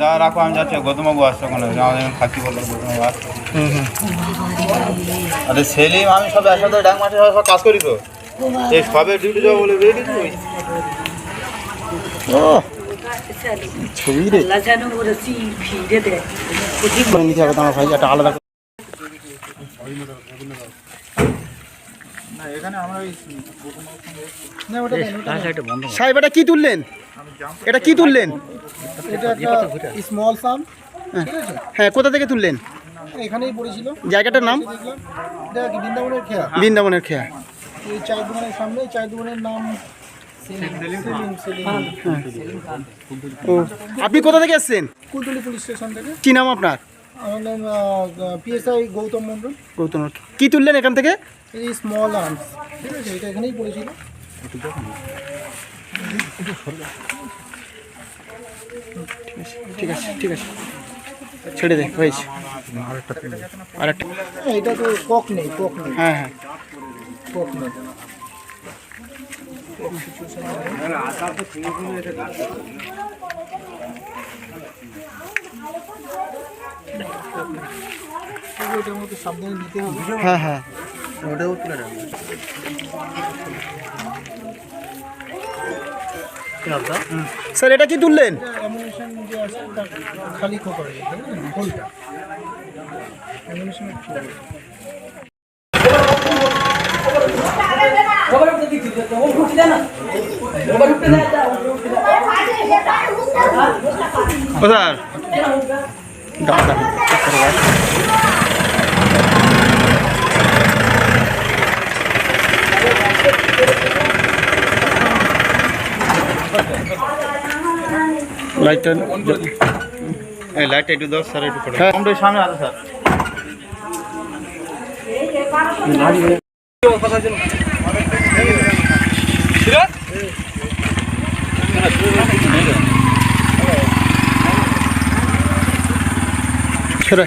যা রাখো আমি যাচ্ছি। গৌতমবাবু আসছে ওখানে। আমাদের থাকি বলল গৌতমবাবু আসছে। আরে সেলিম আমি সব একসাথে ডাক মাঠে সব কাজ করি তো। এই সবে ডিউটি যাব বলে রেডি তুই ছবি রে। নিতে হবে তোমার ভাই একটা আলাদা। না এখানে আমরা ওই সাহেব এটা কি তুললেন? এটা কি তুললেন? এটা একটা স্মল সাম হ্যাঁ কোথা থেকে তুললেন? এখানেই পড়েছিল। জায়গাটার নাম? এটা বৃন্দাবনের খেয়া? বৃন্দাবনের খেয়া। এই চায়ের দোকানের সামনে চায়ের দোকানের নাম সেলিম ও আপনি কোথা থেকে এসেছেন? কুলতলি পুলিশ স্টেশন থেকে। কি নাম আপনার? আমার নাম পিএসআই গৌতম মণ্ডল। গৌতম কি তুললেন এখান থেকে? এই স্মল আর্মস ঠিক আছে এটা এখানেই পড়েছিল। ঠিক আছে ঠিক আছে। ছেড়ে দে হয়েছে। আর একটা হ্যাঁ, এটা তো কক নেই কক নেই। হ্যাঁ হ্যাঁ। কক নেই। এটার হ্যাঁ হ্যাঁ। স্যার এটা কি তুললেন? অ্যামিনেশন যে আছে ওটা খালি খোপা হয়ে গেছে হোলটা অ্যামিনেশনের ও স্যার দাদা লাইটটা এই লাইটটা একটু দাও স্যার একটু করে হ্যাঁ। কমটা সামনে আছে স্যার ছেড়ে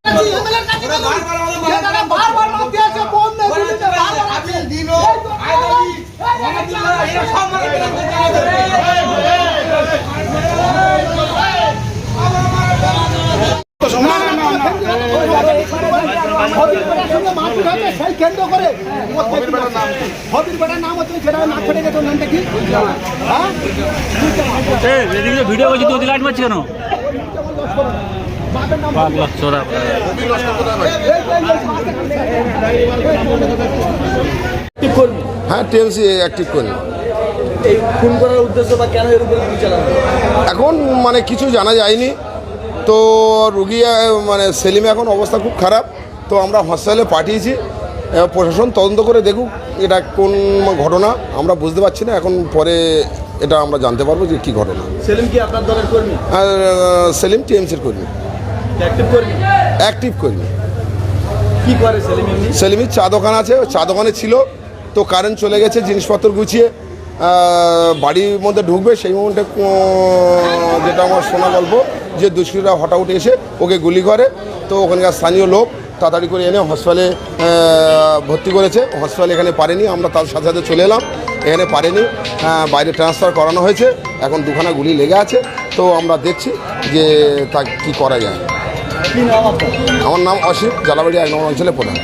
সেই কেন্দ্র করে হবির বেটার নাম হচ্ছে সেটা না ছেড়ে গেছে নামটা কি হ্যাঁ এদিকে ভিডিও করছি তুই লাইট মারছি কেন হ্যাঁ টিএমসি অ্যাক্টিভ করি এই খুন করার উদ্দেশ্য বা কেন এর উপরে এখন মানে কিছু জানা যায়নি তো রুগী মানে সেলিমে এখন অবস্থা খুব খারাপ তো আমরা হসপিটালে পাঠিয়েছি। প্রশাসন তদন্ত করে দেখুক এটা কোন ঘটনা। আমরা বুঝতে পারছি না এখন পরে এটা আমরা জানতে পারব যে কী ঘটনা। সেলিম কি আপনার দলের কর্মী? আর সেলিম টিএমসির কর্মী। অ্যাক্টিভ কর্মী? কি করে সেলিম সেলিমির চা দোকান আছে চা দোকানে ছিল। তো কারেন্ট চলে গেছে জিনিসপত্র গুছিয়ে বাড়ির মধ্যে ঢুকবে। সেই মুহূর্তে যেটা আমার শোনা গল্প যে দুষ্কৃতীরা হঠাৎ এসে ওকে গুলি করে। তো ওখানকার স্থানীয় লোক তাড়াতাড়ি করে এনে হসপিটালে ভর্তি করেছে। হসপিটাল এখানে পারেনি আমরা তার সাথে সাথে চলে এলাম। এখানে পারেনি বাইরে ট্রান্সফার করানো হয়েছে। এখন দুখানা গুলি লেগে আছে। তো আমরা দেখছি যে তা কী করা যায়। আমার নাম অসিত জালাবাড়ি এক নম্বর অঞ্চলে প্রধান।